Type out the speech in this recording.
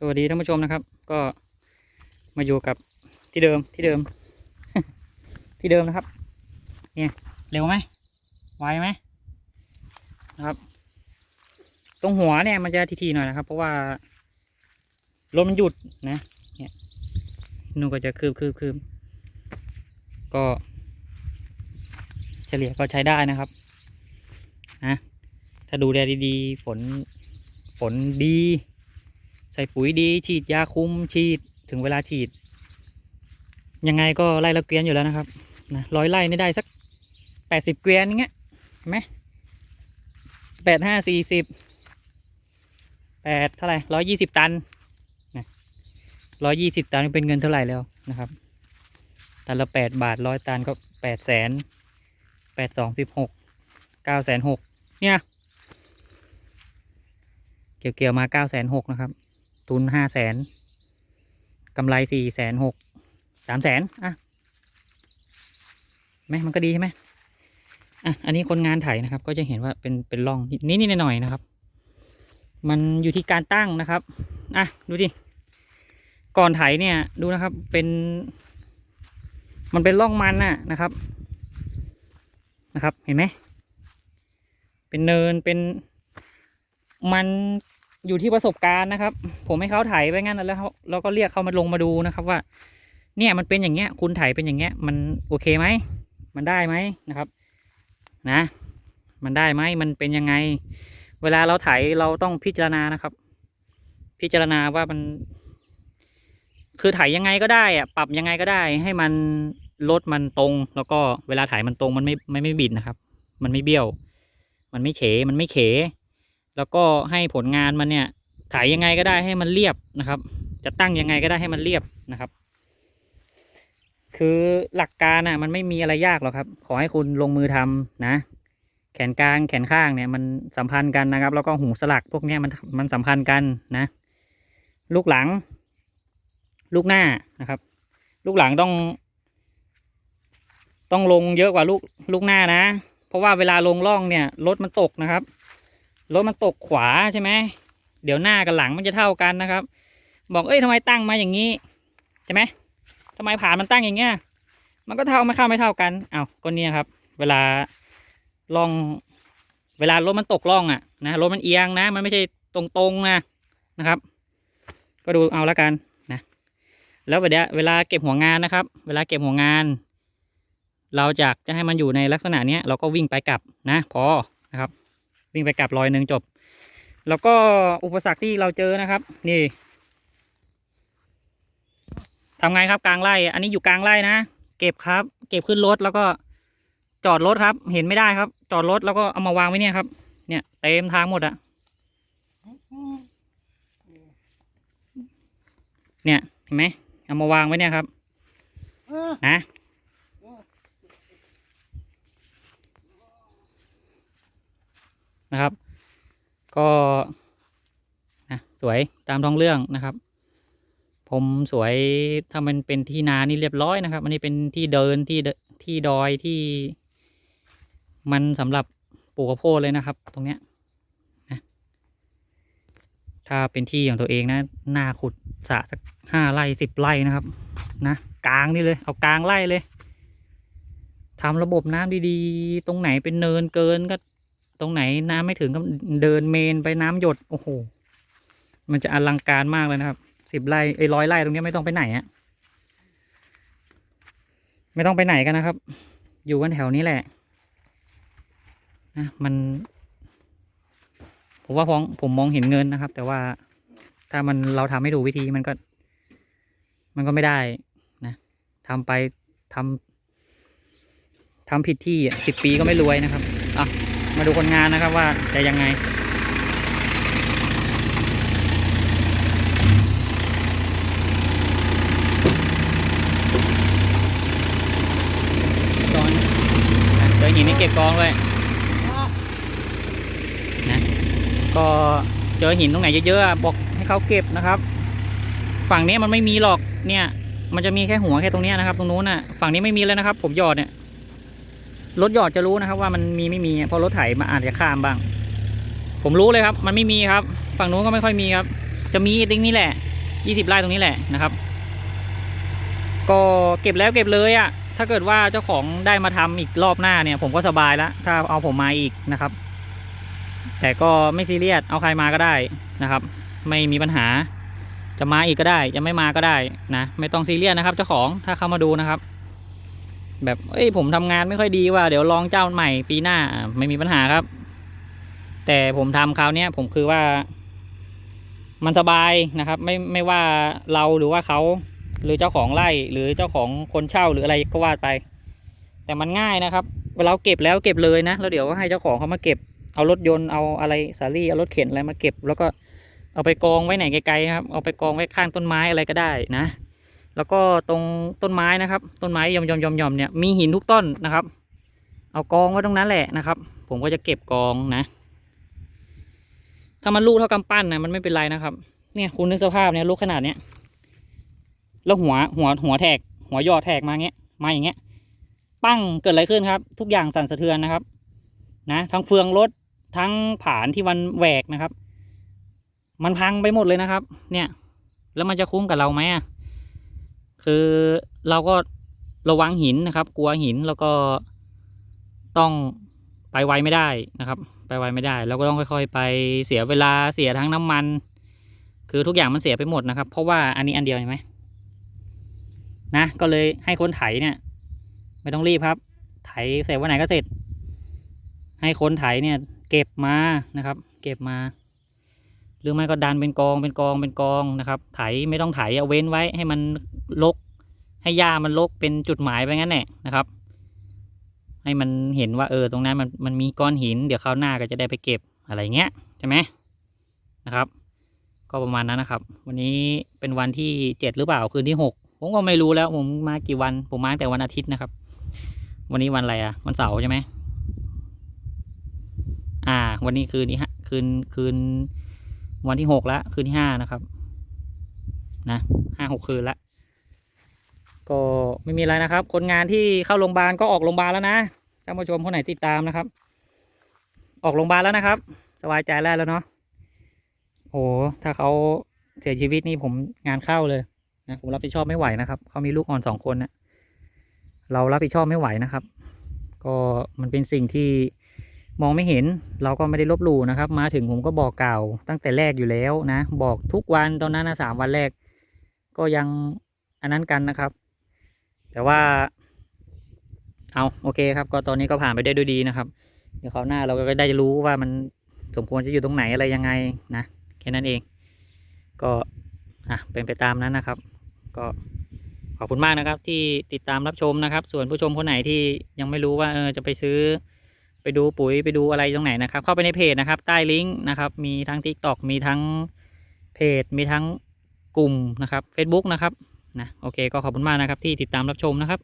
สวัสดีท่านผู้ชมนะครับ ก็มาอยู่กับที่เดิมที่เดิม ที่เดิมนะครับ เนี่ยเร็วไหมไวไหมนะครับ ตรงหัวเนี่ยมันจะทีๆหน่อยนะครับ เพราะว่ารถมันหยุดนะเนี่ยนู่นก็จะคืบคืบคืบก็เฉลี่ยก็ใช้ได้นะครับนะถ้าดูแลดีๆ ฝนฝนดี ส่ปุ๋ยดีฉีดยาคุมฉีดถึงเวลาฉีด ยังไงก็ไล่ละเกวียนอยู่แล้วนะครับนะร้อยไล่นี่ได้สักแปดสิบเกวียนอย่างเงี้ยเห็นไหมแปดห้าสี่สิบแปดเท่าไหร่ร้อยยี่สิบตันนะร้อยยี่สิบตันเป็นเงินเท่าไหร่แล้วนะครับตันละแปดบาทร้อยตันก็แปดแสนแปดสองสิบหกเก้าแสนหกเนี่ย เกี่ยวเกี่ยวๆมาเก้าแสนหกนะครับ ทุนห้าแสนกำไรสี่แสนหกสามแสนอะไหมมันก็ดีใช่ไหมอะอันนี้คนงานไถนะครับ ก็จะเห็นว่าเป็นเป็นร่องนิดนิดหน่อยๆนะครับ มันอยู่ที่การตั้งนะครับอะดูดิก่อนไถเนี่ยดูนะครับเป็น มันเป็นร่องมันน่ะนะครับนะครับ เห็นไหมเป็นเนินเป็นมัน อยู่ที่ประสบการณ์นะครับ ผมให้เขาไถไปงั้นแล้วเขาเราก็เรียกเขามาลงมาดูนะครับว่า เนี่ยมันเป็นอย่างเงี้ย คุณไถเป็นอย่างเงี้ย มันโอเคไหมมันได้ไหมนะครับ นะ มันได้ไหมมันเป็นยังไง เวลาเราไถเราต้องพิจารณานะครับ พิจารณาว่ามัน คือไถยังไงก็ได้อะปรับยังไงก็ได้ ให้มันลดมันตรง แล้วก็เวลาไถมันตรงมันไม่ไม่ไม่บิดนะครับ มันไม่เบี้ยว มันไม่เฉ มันไม่เข แล้วก็ให้ผลงานมันเนี่ยถ่ายยังไงก็ได้ให้มันเรียบนะครับ จะตั้งยังไงก็ได้ให้มันเรียบนะครับ คือหลักการอะมันไม่มีอะไรยากหรอกครับ ขอให้คุณลงมือทำนะ แขนกลางแขนข้างเนี่ยมันสัมพันธ์กันนะครับ แล้วก็หูสลักพวกนี้มันมันสัมพันธ์กันนะ ลูกหลัง ลูกหน้านะครับ ลูกหลังต้อง ต้องลงเยอะกว่าลูกลูกหน้านะ เพราะว่าเวลาลงร่องเนี่ยรถมันตกนะครับ รถมันตกขวาใช่ไหมเดี๋ยวหน้ากับหลังมันจะเท่ากันนะครับ บอกเอ้ยทำไมตั้งมาอย่างนี้ใช่ไหมทำไมผ่านมันตั้งอย่างเงี้ยมันก็เท่าไม่เข้าไม่เท่ากันเอ้าก็เนี่ยครับ เวลาล่องเวลารถมันตกล่องอะนะรถมันเอียงนะ มันไม่ใช่ตรงๆนะนะครับ ก็ดูเอาละกันนะ แล้วเวลาเวลาเก็บหัวงานนะครับ เวลาเก็บหัวงาน เราจากจะให้มันอยู่ในลักษณะเนี้ยเราก็วิ่งไปกลับนะ พอนะครับ วิ่งไปกลับรอยหนึ่งจบ แล้วก็อุปสรรคที่เราเจอนะครับ นี่ทำไงครับกลางไร่ อันนี้อยู่กลางไร่นะ เก็บครับ เก็บขึ้นรถแล้วก็จอดรถครับ เห็นไม่ได้ครับ จอดรถแล้วก็เอามาวางไว้เนี่ยครับ เนี่ยเต็มทางหมดอะเนี่ยเห็นไหมเอามาวางไว้เนี่ยครับนะ นะครับ ก็นะสวยตามท้องเรื่องนะครับ ผมสวยถ้ามันเป็นที่นานี่เรียบร้อยนะครับ อันนี้เป็นที่เดินที่ที่ดอยที่ มันสำหรับปลูกข้าวโพดเลยนะครับ ตรงเนี้ยนะถ้าเป็นที่ของตัวเองนะหน้าขุดสระสักห้าไร่สิบไร่นะครับ นะกลางนี่เลย เอากลางไร่เลยทำระบบน้ำดีๆ ตรงไหนเป็นเนินเกินก็ ตรงไหนน้ำไม่ถึงก็เดินเมนไปน้ำหยดโอ้โหมันจะอลังการมากเลยนะครับสิบไร่ไอ้ร้อยไร่ตรงนี้ไม่ต้องไปไหนอะไม่ต้องไปไหนกันนะครับ อยู่กันแถวนี้แหละนะมัน ผมว่าผมผมมองเห็นเงินนะครับ แต่ว่าถ้ามันเราทำไม่ถูกวิธีมันก็ มันก็ไม่ได้นะทำไปทำทำผิดที่สิบปีก็ไม่รวยนะครับอะ มาดูคนงานนะครับว่าจะยังไงตอนเจอหินนี่เก็บกองเลยนะก็เจอหินตรงไหนเยอะๆบอกให้เขาเก็บนะครับ ฝั่งนี้มันไม่มีหรอกเนี่ย มันจะมีแค่หัวแค่ตรงนี้นะครับ ตรงนู้นน่ะ ฝั่งนี้ไม่มีเลยนะครับ ผมหยอดเนี่ย รถหยอดจะรู้นะครับว่ามันมีไม่มีเพราะรถไถมาอาจจะข้ามบ้าง ผมรู้เลยครับ มันไม่มีครับ ฝั่งนู้นก็ไม่ค่อยมีครับ จะมีตรงนี้แหละยี่สิบไร่ตรงนี้แหละนะครับ ก็เก็บแล้วเก็บเลยอะ่ะ ถ้าเกิดว่าเจ้าของได้มาทำอีกรอบหน้าเนี่ย ผมก็สบายแล้วถ้าเอาผมมาอีกนะครับ แต่ก็ไม่ซีเรียสเอาใครมาก็ได้นะครับ ไม่มีปัญหาจะมาอีกก็ได้ จะไม่มาก็ได้นะ ไม่ต้องซีเรียสนะครับ เจ้าของถ้าเข้ามาดูนะครับ แบบเอ้ยผมทำงานไม่ค่อยดีว่าเดี๋ยวลองเจ้าใหม่ปีหน้าไม่มีปัญหาครับ แต่ผมทำคราวเนี้ยผมคือว่า มันสบายนะครับ ไม่ไม่ว่าเราหรือว่าเขาหรือเจ้าของไร่หรือเจ้าของคนเช่าหรืออะไรก็ว่าไป แต่มันง่ายนะครับเวลาเราเก็บแล้วเก็บเลยนะแล้วเดี๋ยวก็ให้เจ้าของเขามาเก็บเอารถยนต์เอาอะไรสาลี่เอารถเข็นอะไรมาเก็บ แล้วก็เอาไปกองไว้ไหนไกลๆนะครับ เอาไปกองไว้ข้างต้นไม้อะไรก็ได้นะ แล้วก็ตรงต้นไม้นะครับ ต้นไม้ยอมยอมยอมยอมเนี่ยมีหินทุกต้นนะครับ เอากองไว้ตรงนั้นแหละนะครับ ผมก็จะเก็บกองนะ ถ้ามันลูกเท่ากำปั้นนะมันไม่เป็นไรนะครับ เนี่ยคุณนึกสภาพเนี่ยลูกขนาดเนี้ยแล้วหัวหัวหัวแทก หัวยอดแทกมาเงี้ยมาอย่างเงี้ย ปั้งเกิดอะไรขึ้นครับ ทุกอย่างสั่นสะเทือนนะครับ นะทั้งเฟืองรถทั้งผานที่มันแหวกนะครับ มันพังไปหมดเลยนะครับ เนี่ย แล้วมันจะคุ้มกับเราไหมอะ คือเราก็ระวังหินนะครับ กลัวหินแล้วก็ต้องไปไวไม่ได้นะครับ ไปไวไม่ได้เราก็ต้องค่อย ๆ ไปเสียเวลาเสียทั้งน้ำมัน คือทุกอย่างมันเสียไปหมดนะครับ เพราะว่าอันนี้อันเดียวเห็นไหมนะก็เลยให้คนไถเนี่ย ไม่ต้องรีบครับ ไถเสร็จวันไหนก็เสร็จ ให้คนไถเนี่ย เก็บมานะครับ เก็บมา หรือไม่ก็ดันเป็นกองเป็นกองเป็นกองนะครับ ไถไม่ต้องไถเอาเว้นไว้ให้มัน ลก ให้หญ้ามันลกเป็นจุดหมายไปงั้นแหละนะครับ ให้มันเห็นว่าเออตรงนั้นมันมันมีก้อนหิน เดี๋ยวคราวหน้าก็จะได้ไปเก็บอะไรเงี้ยใช่ไหมนะครับ ก็ประมาณนั้นนะครับ วันนี้เป็นวันที่เจ็ดหรือเปล่าคืนที่หกผมก็ไม่รู้แล้วผมมากี่วัน ผมมาแต่วันอาทิตย์นะครับ วันนี้วันอะไรอะวันเสาร์ใช่ไหมอ่า วันนี้คืนที่ห้าคืนคืนวันที่หกแล้วคืนที่ห้านะครับ นะห้าหกคืนละ ก็ไม่มีอะไรนะครับ คนงานที่เข้าโรงพยาบาลก็ออกโรงพยาบาลแล้วนะท่านผู้ชมคนไหนติดตามนะครับ ออกโรงพยาบาลแล้วนะครับ สบายใจแล้วแล้วเนาะโอ้ถ้าเขาเสียชีวิตนี่ผมงานเข้าเลยนะผมรับผิดชอบไม่ไหวนะครับเขามีลูกอ่อนสองคนนะเรารับผิดชอบไม่ไหวนะครับ ก็มันเป็นสิ่งที่มองไม่เห็นเราก็ไม่ได้ลบหลู่นะครับ มาถึงผมก็บอกกล่าวตั้งแต่แรกอยู่แล้วนะ บอกทุกวันตอนนั้นนะสามวันแรก ก็ยังอันนั้นกันนะครับ แต่ว่า เอาโอเคครับ ก็ตอนนี้ก็ผ่านไปได้ด้วยดีนะครับ เดี๋ยวคราวหน้าเราก็ได้รู้ว่ามันสมควรจะอยู่ตรงไหนอะไรยังไงนะแค่นั้นเอง ก็อะเป็นไปตามนั้นนะครับ ก็ขอบคุณมากนะครับ ที่ติดตามรับชมนะครับ ส่วนผู้ชมคนไหนที่ยังไม่รู้ว่าเออจะไปซื้อ ไปดูปุ๋ยไปดูอะไรตรงไหนนะครับ เข้าไปในเพจนะครับ ใต้ลิงก์นะครับ มีทั้ง Tik t o อกมีทั้งเพจ มีทั้งกลุ่มนะครับ Facebook นะครับ นะโอเคก็ขอบคุณมากนะครับที่ติดตามรับชมนะครับ